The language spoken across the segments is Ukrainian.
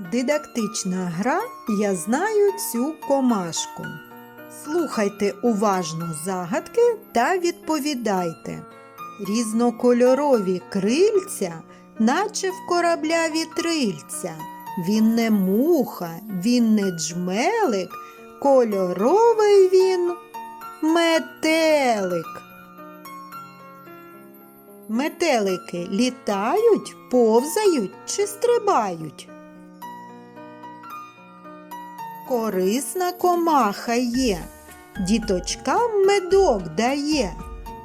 Дидактична гра Я знаю цю комашку. Слухайте уважно загадки та відповідайте. Різнокольорові крильця, наче в корабля вітрильця. Він не муха, він не джмелик, кольоровий він метелик. Метелики літають, повзають чи стрибають? Корисна комаха є, діточкам медок дає,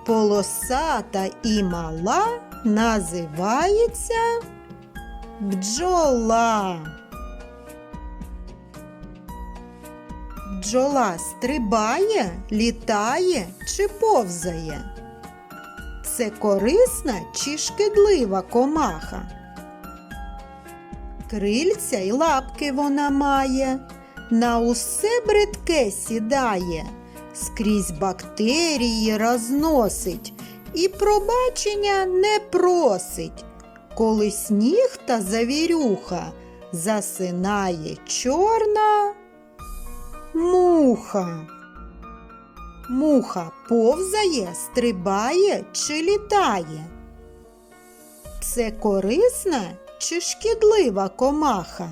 полосата і мала називається бджола. Бджола стрибає, літає чи повзає? Це корисна чи шкідлива комаха? Крильця й лапки вона має, на усе бридке сідає, скрізь бактерії розносить і пробачення не просить. Коли сніг та завірюха засинає чорна муха. Муха повзає, стрибає чи літає? Це корисна чи шкідлива комаха?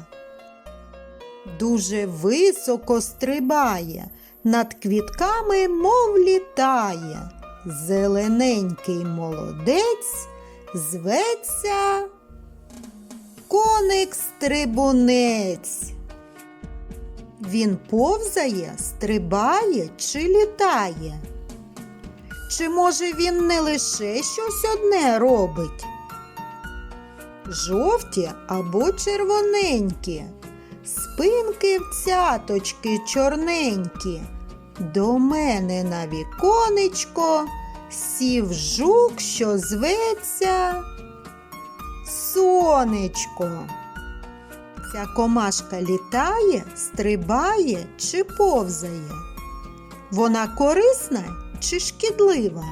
Дуже високо стрибає, над квітками мов літає. Зелененький молодець зветься коник стрибунець. Він повзає, стрибає чи літає? Чи може він не лише щось одне робить? Жовті або червоненькі, спинки в цяточки чорненькі. До мене на віконечко сів жук, що зветься сонечко. Ця комашка літає, стрибає чи повзає? Вона корисна чи шкідлива?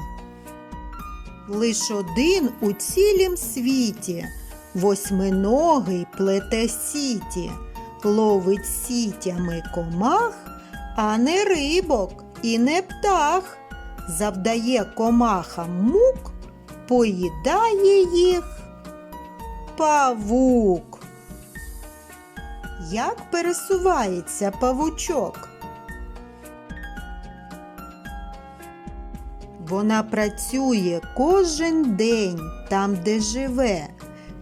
Лиш один у цілім світі, восьминогий плете сіті, ловить сітями комах, а не рибок і не птах. Завдає комахам мук, поїдає їх павук. Як пересувається павучок? Вона працює кожен день там, де живе,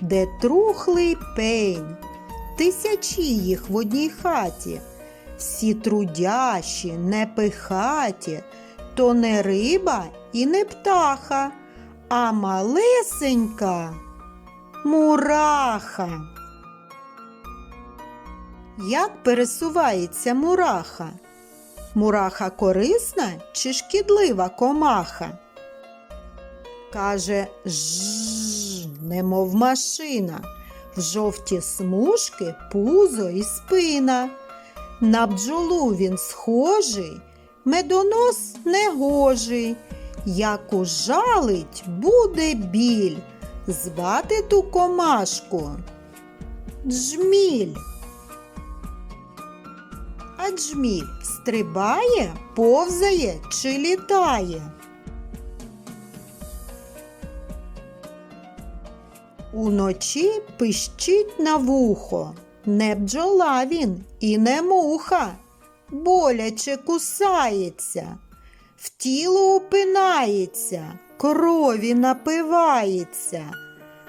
де трухлий пень. Тисячі їх в одній хаті, всі трудящі, непихаті, то не риба і не птаха, а малесенька мураха. Як пересувається мураха? Мураха корисна чи шкідлива комаха? Каже жжж, немов машина, жовті смужки пузо і спина. На бджолу він схожий, медонос негожий. Як ужалить, буде біль. Звати ту комашку. Джміль. А джміль стрибає, повзає чи літає? Уночі пищить на вухо. Не бджола він і не муха. Боляче кусається, в тіло упинається, крові напивається,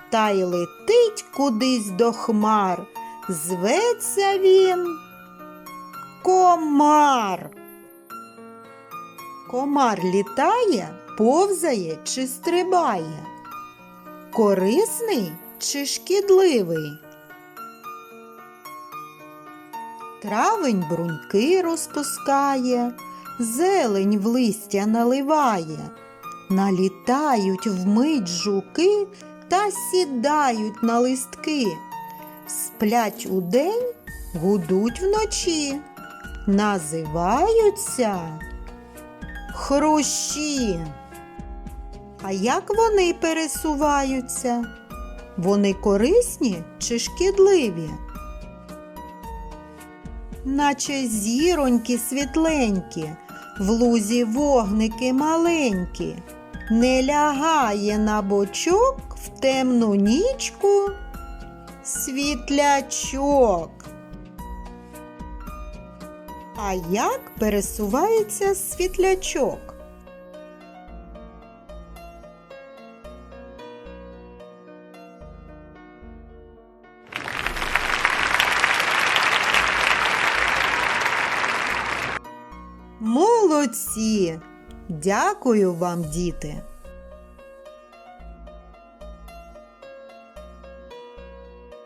та й летить кудись до хмар. Зветься він комар. Комар літає, повзає чи стрибає? Корисний чи шкідливий? Травень бруньки розпускає, зелень в листя наливає, налітають вмить жуки та сідають на листки, сплять удень, гудуть вночі, називаються хрущі. А як вони пересуваються? Вони корисні чи шкідливі? наче зіроньки світленькі, в лузі вогники маленькі, не лягає на бочок в темну нічку світлячок. А як пересувається світлячок? Молодці! Дякую вам, діти!